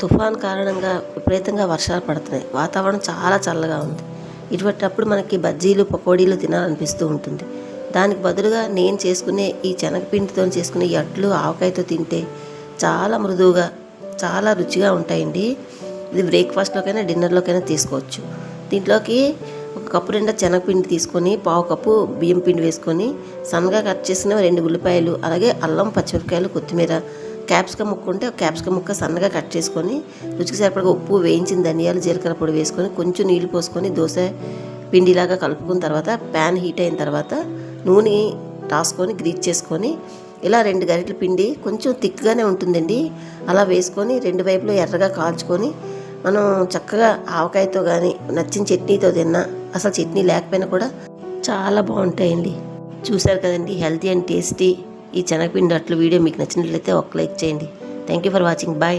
తుఫాన్ కారణంగా విపరీతంగా వర్షాలు పడుతున్నాయి. వాతావరణం చాలా చల్లగా ఉంది. ఇటువంటప్పుడు మనకి బజ్జీలు పకోడీలు తినాలనిపిస్తూ ఉంటుంది. దానికి బదులుగా నేను చేసుకునే ఈ శనగపిండితో చేసుకునే ఈ అట్లు ఆవకాయతో తింటే చాలా మృదువుగా చాలా రుచిగా ఉంటాయండి. ఇది బ్రేక్ఫాస్ట్లోకైనా డిన్నర్లోకైనా తీసుకోవచ్చు. దీంట్లోకి ఒక కప్పు నిండా శనగపిండి తీసుకొని పావు కప్పు బియ్యం పిండి వేసుకొని సన్నగా కట్ చేసిన రెండు ఉల్లిపాయలు అలాగే అల్లం పచ్చిమిరపకాయలు కొత్తిమీర క్యాప్సికమ్ ముక్క ఉంటే క్యాప్సికమ్ ముక్క సన్నగా కట్ చేసుకొని రుచికి సరిపడగా ఉప్పు వేయించిన ధనియాలు జీలకర్ర పొడి వేసుకొని కొంచెం నీళ్ళు పోసుకొని దోశ పిండిలాగా కలుపుకున్న తర్వాత ప్యాన్ హీట్ అయిన తర్వాత నూనె రాసుకొని గ్రీచ్ చేసుకొని ఇలా రెండు గరిటెల పిండి కొంచెం థిక్గానే ఉంటుందండి. అలా వేసుకొని రెండు వైపులో ఎర్రగా కాల్చుకొని మనం చక్కగా ఆవకాయతో కానీ నచ్చిన చట్నీతో తిన్నా అసలు చట్నీ లేకపోయినా కూడా చాలా బాగుంటాయండి. చూశారు కదండి హెల్తీ అండ్ టేస్టీ. ఈ శనగపిండి అట్లు వీడియో మీకు నచ్చినట్లయితే ఒక లైక్ చేయండి. Thank you for watching bye